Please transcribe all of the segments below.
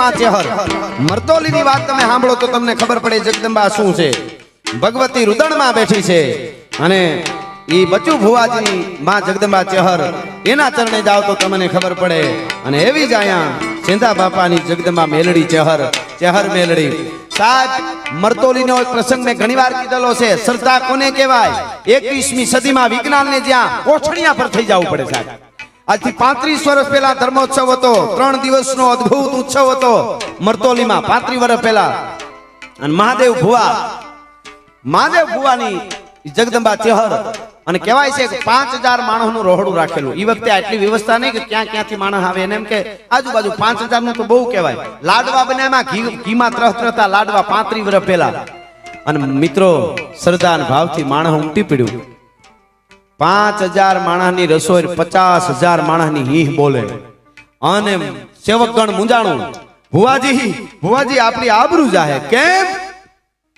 માં ચેહર. મરતોલીની વાત તમે સાંભળો તો તમને ખબર પડે જગદંબા શું છે. ભગવતી રુદણમાં બેઠી છે અને ઈ બચુ ભુવાજી માં જગદંબા ચેહર. એના ચરણે જાવ તો તમને ખબર પડે. અને એવી જ અહીંયા સિંધા બાપાની જગદંબા મેલડી ચેહર. ચેહર મેલડી. સાહેબ, મરતોલીનો એક પ્રસંગ મેં ઘણીવાર કીધેલો છે. શ્રદ્ધા કોને કહેવાય? એકવીસમી સદીમાં વિજ્ઞાનને જ્યાં ઓછણિયા પર થઈ જવું પડે સાહેબ. આજથી પાંત્રીસ વર્ષ પહેલા ધર્મોત્સવ હતો. ત્રણ દિવસનો અદ્ભુત ઉત્સવ હતો. મરતોલીમાં પાંત્રીસ વર્ષ પહેલા. અને મહાદેવ ભુવા. મહાદેવ ભુવાની જગદંબા ચેહર. અને કહેવાય છે કે પાંચ હજાર માણસનું રોહડું રાખેલું. એ વખતે આટલી વ્યવસ્થા નહીં કે ક્યાં ક્યાંથી માણસ આવે એને એમ કે આજુબાજુ પાંચ હજારનું તો બહુ કહેવાય. લાડવા બનાવ્યા ઘી, ઘીમાં ત્રહ ત્રહતા લાડવા પાંત્રી વર્ષ પહેલા. અને મિત્રો અને ભાવથી માણસ ઉમટી પડ્યું. પાંચ હજાર માણસની રસોઈ, પચાસ હજાર માણસની હીહ બોલે. અને સેવકગણ મુંજાણું ભુવાજી ભુવાજી, આપણી આબરૂ જાહે. કેમ?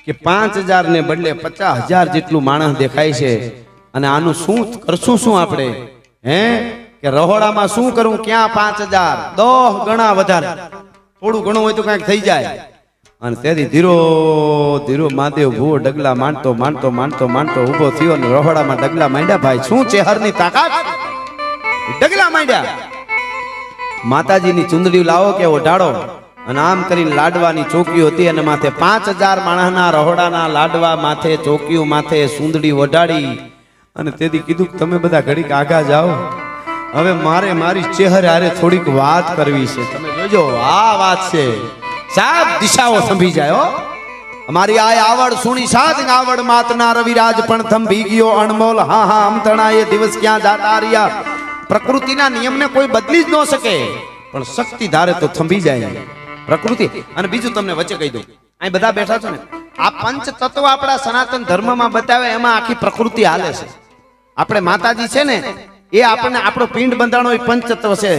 કે પાંચ હજાર ને બદલે પચાસ હજાર જેટલું માણસ દેખાય છે. અને આનું શું કરશું શું આપણે? હે? કે રહોડામાં શું કરું? ક્યાં પાંચ હજાર? દોહ ગણા વધારે. થોડું ઘણું હોય તો કંઈક થઈ જાય. અને તેથી ધીરો ધીરો મહાદેવ ભૂવો ડગલા માંડતો માંડતો માંડતો માંડતો ઊભો થયો અને રહોડામાં ડગલા માંડ્યા. ભાઈ, શું ચેહરની તાકાત? ડગલા માંડ્યા. માતાજીની ચુંદડી લાવો કે ઓઢાડો અને આમ કરીને લાડવાની ચોકીઓ હતી અને માથે પાંચ હજાર માણસના રહોડાના લાડવા માથે, ચોકીઓ માથે સુંદડી ઓઢાડી અને તેથી કીધું કે તમે બધા ઘડીક આગા જાઓ. હવે મારે મારી ચહેરે હારે થોડીક વાત કરવી છે. તમે જોજો, આ વાત છે. સાહેબ, દિશાઓ સંભી જાય અમારી આ આવડ સુણી સાજ આવડ માતના રવિરાજ પણ થંભી ગયો અણમોલ. હા હા અમતણા એ દિવસ ક્યાં જાતા રહ્યા? પ્રકૃતિના નિયમને કોઈ બદલી જ ન શકે. પણ શક્તિ ધારે તો થંભી જાય. પ્રકૃતિ, અને બીજું તમને વચ્ચે કહી દઉં. અહીં બધા બેઠા છો ને, આ પંચ તત્વ આપણા સનાતન ધર્મમાં બતાવે, એમાં આખી પ્રકૃતિ હાલે છે. આપણે માતાજી છે ને, એ આપણને આપણો પિંડ બંધાણો એ પંચ તત્વ છે.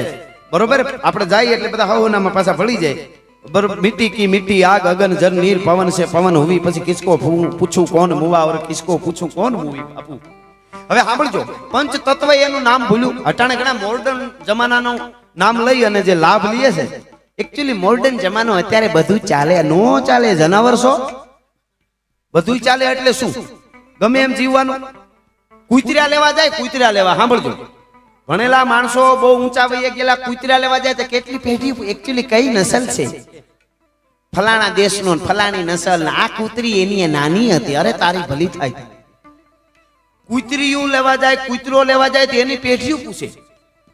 બરોબર? આપણે જઈએ એટલે બધા હવનામાં પાછા ભળી જાય. બરોબર મિટ્ટી કી મીટી આગ, અગન, જર, નીર, પવન છે, પવન હોવી. પછી કિસકો પૂછું કોણ મુવા કિસકો પૂછું કોણ મુવી? આપું હવે સાંભળજો પંચ તત્વ એનું નામ ભૂલ્યું. અટાણે ઘણા મોર્ડન જમાનાનું નામ લઈ અને જે લાભ લઈએ છે એકચ્યુઅલી મોર્ડન જમાનો અત્યારે બધું ચાલે, નો ચાલે, જનાવર છો? બધું ચાલે એટલે શું? ગમે એમ જીવવાનું. કુતરા લેવા જાય કુતરા લેવા. સાંભળજો. ભણેલા માણસો બહુ ઊંચા વયે ગયેલા કુતરા લેવા જાય તો કેટલી પેઢી એકચ્યુઅલી કઈ નસલ છે? ફલાણા દેશનો નો ફલાણી નસલ આ કૂતરી એની નાની હતી. અરે તારી ભલી થાય. કૂતરીયું લેવા જાય કૂતરો લેવા જાય તો એની પેઢીઓ પૂછે.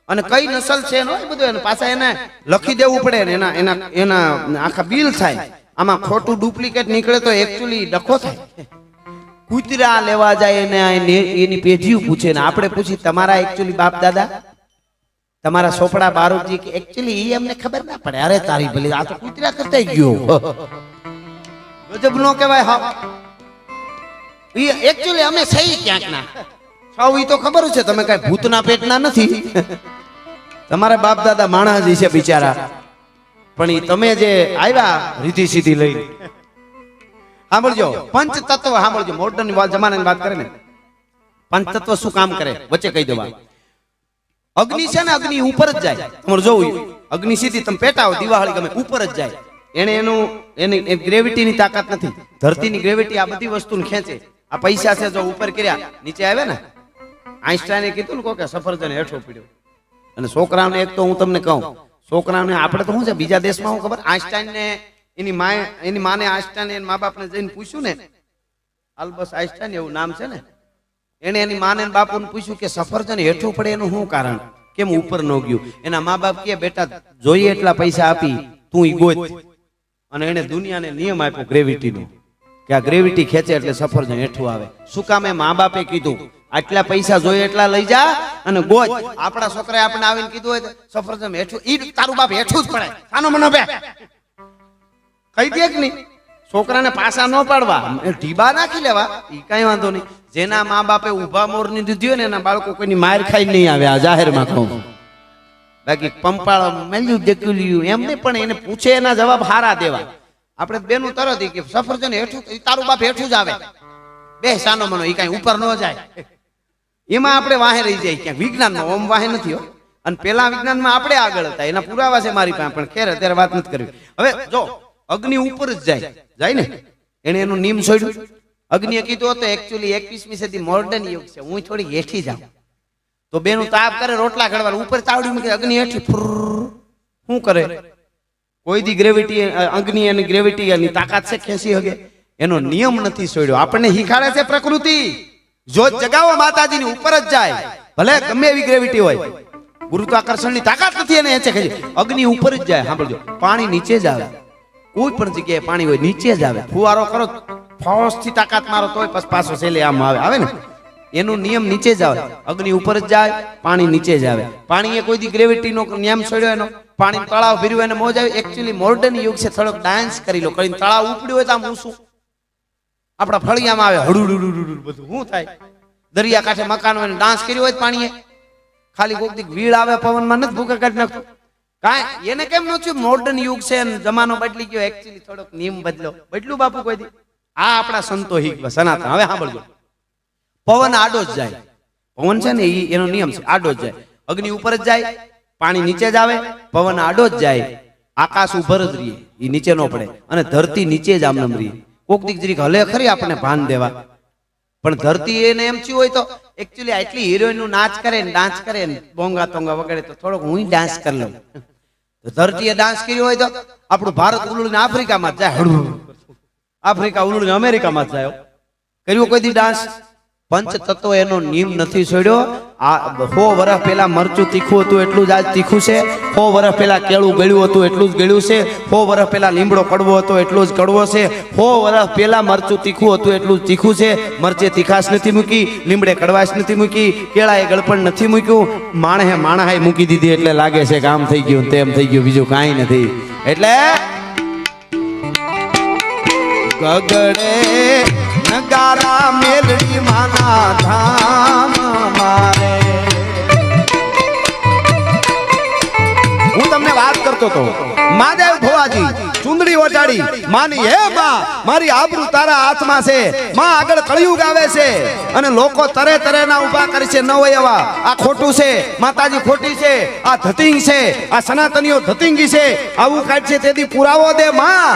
અને કઈ નસલ છે એનો? બધું એને. પાછા એને લખી દેવું પડે ને એના એના એના આખા બિલ થાય. આમાં ખોટું ડુપ્લિકેટ નીકળે તો એકચ્યુઅલી ડખો થાય. કૂતરા લેવા જાય એને એને- એની પેઢીઓ પૂછે ને. આપણે પૂછી તમારા એકચ્યુઅલી બાપ દાદા? તમારા સોપડા બારોજી કે એકચ્યુઅલી એ અમને ખબર ના પડે. અરે તારી ભલી આ તો કૂતરા કરતા ગયો. ગજબ નો કહેવાય હા. એ એકચ્યુઅલી અમે સહી ક્યાંક ના. સૌ એ તો ખબર છે તમે કઈ ભૂતના પેટના નથી. તમારા બાપ દાદા માણસ છે બિચારા. પણ એ તમે જે આવ્યા રીધી સીધી લઈ સાંભળજો પંચ તત્વ સાંભળજો મોડર્ન જમાનાની વાત કરે ને. પંચ તત્વ શું કામ કરે? વચ્ચે કહી દેવા અગ્નિ છે ને અગ્નિ ઉપર જ જાય. તમારે જોવું અગ્નિ સીધી તમે પેટાવો દિવાળી ગમે ઉપર જ જાય. એને એનું, એની ગ્રેવિટીની તાકાત નથી. ધરતીની ગ્રેવિટી આ બધી વસ્તુને ખેંચે. આ પૈસા છે જો ઉપર કર્યા, નીચે આવે ને. આઈન્સ્ટાઈને કીધું ને કોકે સફરજન હેઠો પીડ્યો. અને છોકરાઓને એક તો હું તમને કહું છોકરાઓને આપણે તો શું છે, બીજા દેશમાં હું ખબર? આઈન્સ્ટાઈને એની માએ, એની માને આઈન્સ્ટાઈને મા બાપને જઈને પૂછ્યું ને અલ્બસ આઈન્સ્ટાઈન એવું નામ છે ને એને એની માને બાપુને પૂછ્યું કે સફરજન હેઠું પડે એનું શું કારણ? કેમ ઉપર ન ગયું? એના મા બાપ કે બેટા, જોઈએ એટલા પૈસા આપી, તું ઈ ગોત. અને એને દુનિયાને નિયમ આપ્યો ગ્રેવિટીનો કે આ ગ્રેવિટી ખેંચે એટલે સફરજન હેઠું આવે. શું કામ એ મા બાપે કીધું? આટલા પૈસા જોઈએ એટલા લઈ જા અને ગોત. આપણા છોકરાએ આપણે આવીને કીધું હોય સફરજન હેઠું, ઈ તારું બાપ હેઠું જ પડે. આનો મને બે કહી દે કે નહીં? છોકરાને પાસા ન પાડવા. ઢીબા નાખી લેવા. એ કઈ વાંધો નહીં. જેના મા બાપે ઊભા મોરની દીધી હોય ને એના બાળકો કોઈની માર ખાઈ નહીં આવે, આ જાહેરમાં કહું. બાકી પંપાળ મેલ્યું દેખ્યું એમ નહીં પણ એને પૂછે, એના જવાબ હારા દેવા. આપણે બેનું તરત કે, સફરજન હેઠું તારું બાપ હેઠું જ આવે. બે સાનો મનો એ કઈ ઉપર ન જાય. એમાં આપણે વાહે રહી જાય ક્યાંક. વિજ્ઞાનમાં ઓમ વાહે નથી હો. અને પેલા વિજ્ઞાનમાં આપણે આગળ હતા. એના પુરાવા છે મારી પાસે, પણ ખેર, અત્યારે વાત નથી કરવી. હવે જો અગ્નિ ઉપર જ જાય. જાય. ને? એને એનું નિયમ છોડ્યું અગ્નિએ કીધું હતું એકચ્યુઅલી એકવીસમી સદી મોર્ડન યુગ છે. હું થોડી હેઠી જાઉં. તો બેનું તાપ કરે રોટલા ઘડવા ઉપર તાવડી મૂકે અગ્નિ હેઠી. શું કરે? કોઈ દી ગ્રેવિટી અગ્નિ અને ગ્રેવિટી એની તાકાત છે ખેંચી હગે. એનો નિયમ નથી છોડ્યો આપણને હિખાડે છે પ્રકૃતિ. જો જગાવો માતાજીની ઉપર જ જાય. ભલે ગમે એવી ગ્રેવિટી હોય. ગુરુત્વાકર્ષણની તાકાત નથી એને એ છે અગ્નિ ઉપર જ જાય. સાંભળજો. પાણી નીચે જ આવે. કોઈ પણ જગ્યાએ પાણી હોય, નીચે જ આવે. ફુવારો કરો ફોસથી તાકાત મારો તોય પછી પાછો છેલ્લે આમ આવે. આવે ને? એનો નિયમ નીચે જ આવે. અગ્નિ ઉપર જ જાય, પાણી નીચે જ આવે. પાણી એ કોઈ દી ગ્રેવિટી નો નિયમ છોડ્યો એનો. પાણી તળાવ ભર્યું એને મોજ આવી. એકચ્યુઅલી મોડર્ન યુગ છે, થોડોક ડાન્સ કરી લો. કરીને તળાવ ઉપડ્યું હોય તો આમ ઊંસું આપણા ફળિયામાં આવે હડુડુડુડુડુ બધું શું થાય દરિયા કાંઠે મકાન હોય ડાન્સ કર્યો હોય પાણીએ ખાલી કોઈક વીળ આવે પવનમાં નથી ભૂકા કાઢી નાખતું કાંઈ, એને કેમ ન થયું? મોડર્ન યુગ છે જમાનો બદલી ગયો એકચ્યુઅલી થોડોક નિયમ બદલો. બદલું બાપુ કોઈ દી? આ આપણા સંતો હિક સનાતન. હવે સાંભળજો. પવન આડો જ જાય. પવન છે ને એ એનો નિયમ છે, આડો જ જાય. અગ્નિ ઉપર જ જાય, પાણી નીચે જ આવે, પવન આડો જ જાય. આકાશ ઉપર જ રહીએ એ નીચે ન પડે. અને ધરતી નીચે જ આમ રહીએ. કોક દીક જરીક હલે ખરી આપણે ભાન દેવા. પણ ધરતી એને એમ થયું હોય તો એકચ્યુઅલી આટલી હિરોઈનનું નાચ કરે ને ડાન્સ કરે ને બોંગા તોંગા વગેરે તો થોડોક હું ડાન્સ કરી લઉં. તો ધરતીએ ડાન્સ કર્યો હોય તો આપણું ભારત ઉલુડીને આફ્રિકામાં જાય. હળવું આફ્રિકા ઉલુડીને અમેરિકામાં જાય કર્યું કોઈ દી ડાન્સ પંચ તત્વ એનો નિયમ નથી છોડ્યો. આ સો વર્ષ પહેલાં મરચું તીખું હતું એટલું જ આજ તીખું છે. સો વર્ષ પહેલાં કેળું ગળ્યું હતું એટલું જ ગળ્યું છે. સો વર્ષ પહેલાં લીમડો કડવો હતો એટલું જ કડવો છે. સો વર્ષ પહેલાં મરચું તીખું હતું એટલું જ તીખું છે. મરચે તીખાશ નથી મૂકી, લીમડે કડવાશ નથી મૂકી, કેળાએ ગળપણ નથી મૂક્યું. માણસે માણહાએ મૂકી દીધી એટલે લાગે છે કે આમ થઈ ગયું તેમ થઈ ગયું, બીજું કાંઈ નથી. એટલે ગગડે નગારા મેલડી માના ધામ મારે હું તમને વાત કરતો હતો. માદેવ ભોવાજી ચુંદડી વટાડી. માની, હે માં મારી આબરૂ તારા હાથમાં છે. માં આગળ કળિયુગ આવે છે. અને લોકો તરે તરે ના ઊભા કરે છે, ન હોય એવા. આ ખોટું છે. માતાજી ખોટી છે. આ ધતિંગ છે. આ સનાતનીઓ ધતિંગી છે. આવું કાઢ છે તેથી પુરાવો દે માં.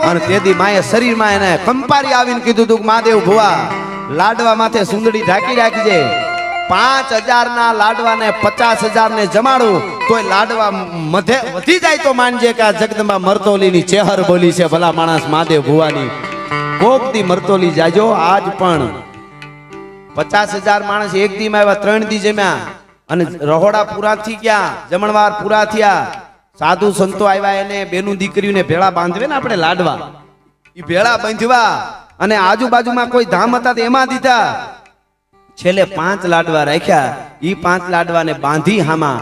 અને તેથી માએ શરીરમાં એને કંપારી આવીને કીધું તું કે, મહાદેવ ભુવા, લાડવા માથે સુંદડી ઢાંકી રાખજે. પાંચ હજાર ના લાડવા ને પચાસ હજાર ને જમાડું તો લાડવા મધે વધી જાય તો માનજે કે આ જગદંબા મરતોલી ની ચેહર બોલી છે, ભલા માણસ માધે ભુવાની. કોક દી મરતોલી જાજો, આજ પણ પચાસ હજાર માણસ એક દી માં આવ્યા, ત્રણ દી જમ્યા. અને રહોડા પૂરા થઈ ગયા, જમણવાર પૂરા થયા. સાધુ સંતો આવ્યા એને, બેનું દીકરીઓને ભેળા બાંધવે ને આપણે લાડવા. એ ભેળા બાંધવા. અને આજુબાજુમાં કોઈ ધામ હતા એમાં દીધા. છેલ્લે પાંચ લાડવા રાખ્યા. એ પાંચ લાડવાને બાંધી હામાં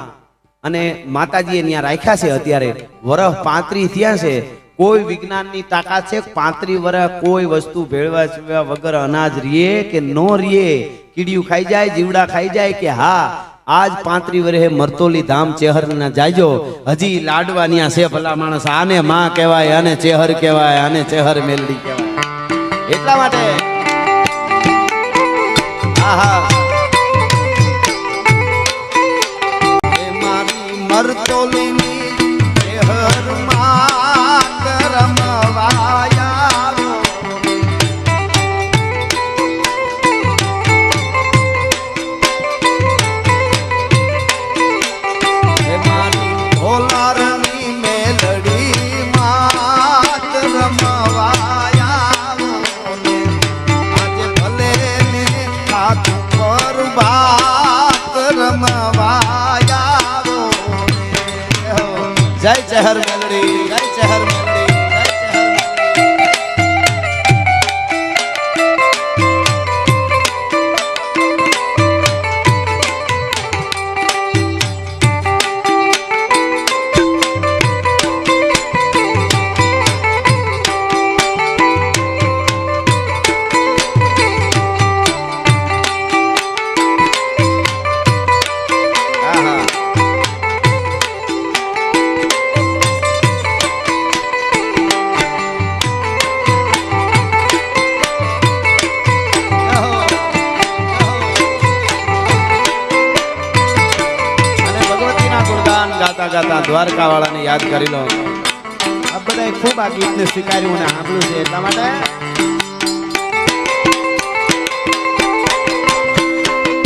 અને માતાજીએ ત્યાં રાખ્યા છે અત્યારે. વરહ પાંત્રી થયા છે. કોઈ વિજ્ઞાનની તાકાત છે પાંત્રી વરહ કોઈ વસ્તુ ભેળવા સિવાય વગર અનાજ રીએ કે નો રીએ? કીડિયું ખાઈ જાય, જીવડા ખાઈ જાય કે હા, આજ પાંત્રી વરહે મરતોલી ધામ ચેહર ના જાયજો હજી લાડવા ન્યા છે ભલા માણસ. આને માં કહેવાય, આને ચેહર કહેવાય, આને ચેહર મેલડી કહેવાય. એટલા માટે আহা જય ચહર મેલડી લગાતા દ્વારકા વાળાને યાદ કરી લો. આ ખૂબ આ ગીતને સ્વીકાર્યું અને સાંભળ્યું છે. એટલા માટે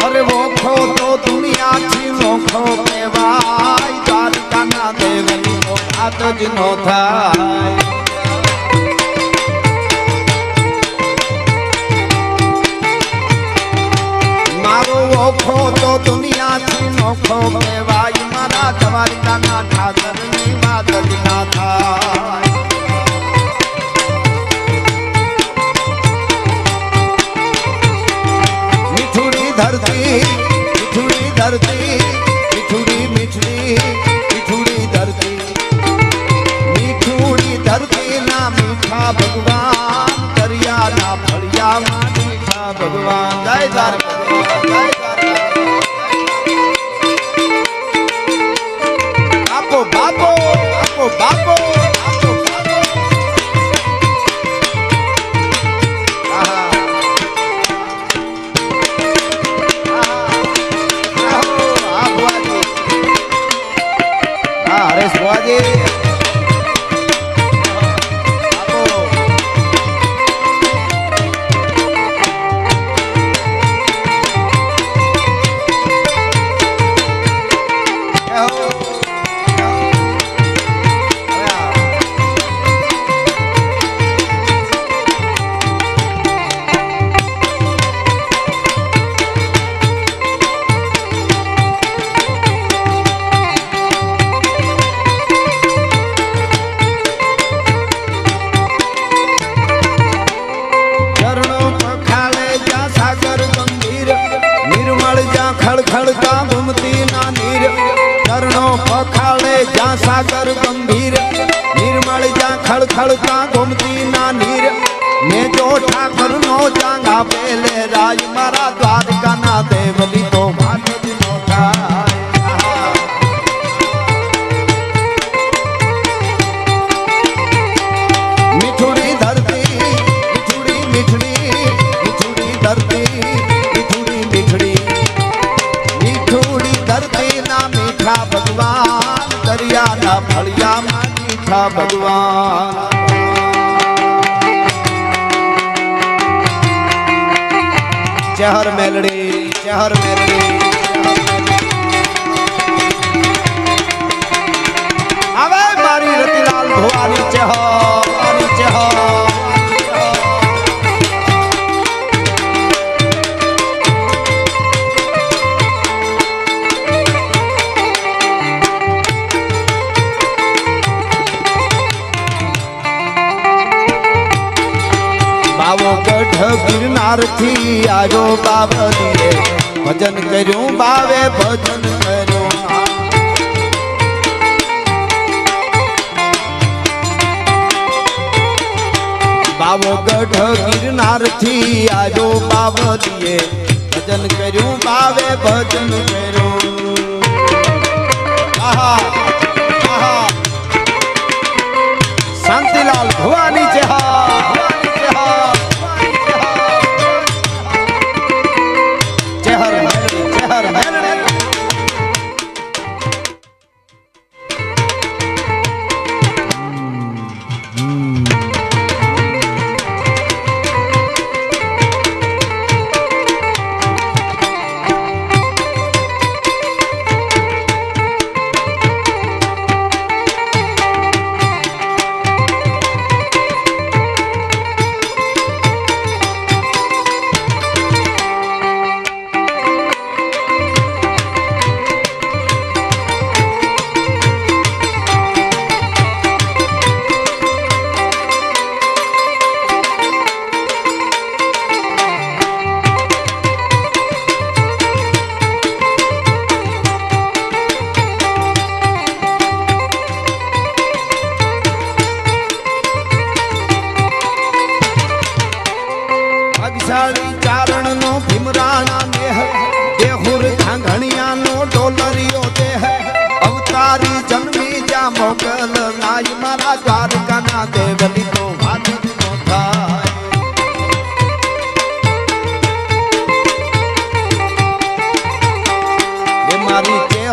અરે ઓખો તો દુનિયાથી નોખો કહેવાય. દ્વારકાના દેવની તો વાત જ નો થાય. મારો ઓખો તો દુનિયાથી નોખો કહેવાય. મારા દ્વારકાના ઘૂમતી ના નીર ને જો ઠાકર નો ચાંગા પેલે ચહર મેલડી ચહર મેલડી ચહર. આવે મારી રતિલાલ ભવાની ચહ ભવાની ગઢ ગિરનાર થી આવ્યો બાબલીએ ભજન કર્યું બાવે ભજન કર્યું બાવો ગઢ ગિરનાર થી આવ્યો બાવલીએ ભજન કર્યું બાવે ભજન કર્યું આહા આહા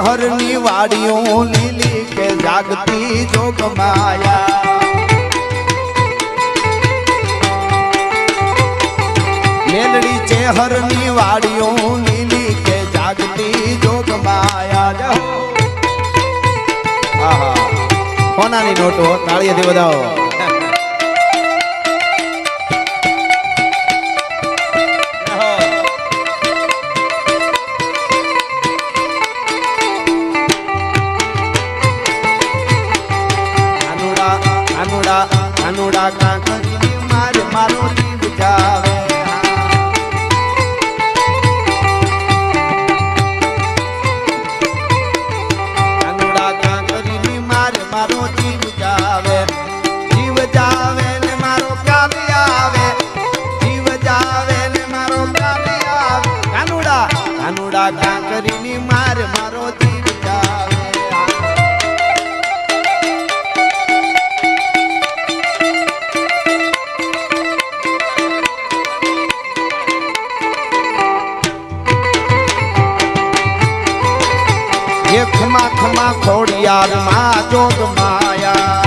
ચેહરની વાડીઓ લીલી કે જાગતી જોગ માયા. મેલડી ચેહરની વાડીઓ લીલી કે જાગતી જોગ માયા. જહો. આહા. કોનાની નોટો, તાળીએથી વધાવો. આનુડા કાંકરી માર મારો ખમા ખમા ખોડિયાર માં જોગ માયા.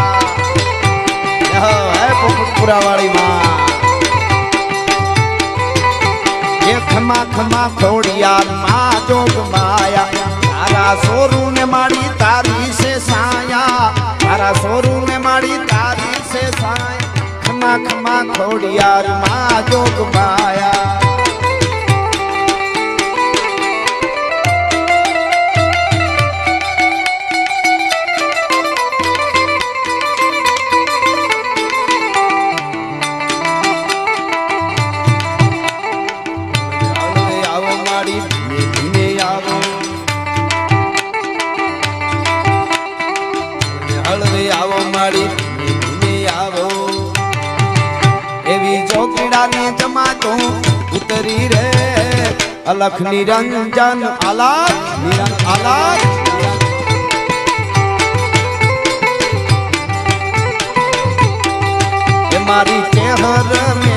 હે પોપટપુરા વાળી માં. એ ખમા ખમા ખોડિયાર માં જોગ માયા. તારા સોરુ ને માડી તારી છે સાયા. તારા સોરુ ને માડી તારી છે સાયા. ખમા ખમા ખોડિયાર માં જોગ માયા. અલખ નિરંજન આલાપ એ મારી ચેહર મેલડી